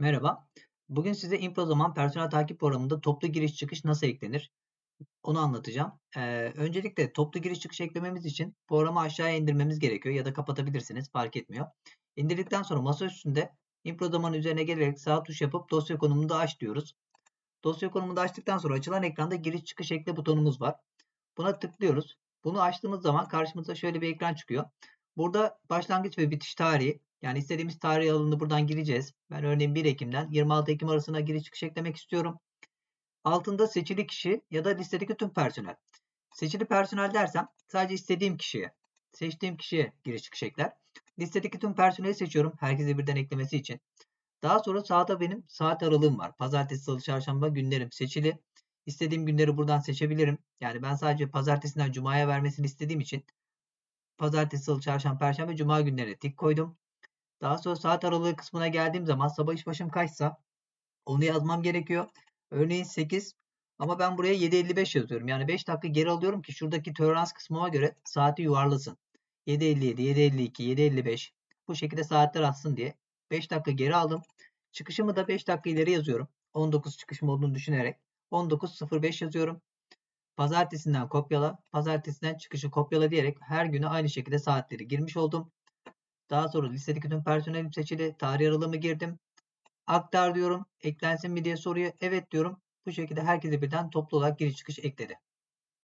Merhaba. Bugün size InfoZaman personel takip programında toplu giriş çıkış nasıl eklenir? Onu anlatacağım. Ee, öncelikle toplu giriş çıkış eklememiz için programı aşağıya indirmemiz gerekiyor ya da kapatabilirsiniz fark etmiyor. İndirdikten sonra masa üstünde InfoZaman üzerine gelerek sağ tuş yapıp dosya konumunda aç diyoruz. Dosya konumunda açtıktan sonra açılan ekranda giriş çıkış ekle butonumuz var. Buna tıklıyoruz. Bunu açtığımız zaman karşımıza şöyle bir ekran çıkıyor. Burada başlangıç ve bitiş tarihi yani istediğimiz tarih alanını buradan gireceğiz. Ben örneğin 1 Ekim'den 26 Ekim arasına giriş çıkış eklemek istiyorum. Altında seçili kişi ya da listedeki tüm personel. Seçili personel dersem sadece istediğim kişiye, seçtiğim kişiye giriş çıkış ekler. Listedeki tüm personeli seçiyorum herkese birden eklemesi için. Daha sonra sağda benim saat aralığım var. Pazartesi, salı, çarşamba günlerim seçili. İstediğim günleri buradan seçebilirim. Yani ben sadece pazartesinden cumaya vermesini istediğim için pazartesi, salı, çarşamba, perşembe, cuma günlerine tik koydum. Daha sonra saat aralığı kısmına geldiğim zaman sabah iş başım kaçsa onu yazmam gerekiyor. Örneğin 8 ama ben buraya 7.55 yazıyorum. Yani 5 dakika geri alıyorum ki şuradaki tolerans kısmıma göre saati yuvarlasın. 7.57, 7.52, 7.55 bu şekilde saatler atsın diye 5 dakika geri aldım. Çıkışımı da 5 dakika ileri yazıyorum. 19 çıkışım olduğunu düşünerek 19.05 yazıyorum. Pazartesinden kopyala, pazartesinden çıkışı kopyala diyerek her güne aynı şekilde saatleri girmiş oldum. Daha sonra listedeki tüm personelim seçili. Tarih aralığımı girdim. Aktar diyorum. Eklensin mi diye soruyor. Evet diyorum. Bu şekilde herkese birden toplu olarak giriş çıkış ekledi.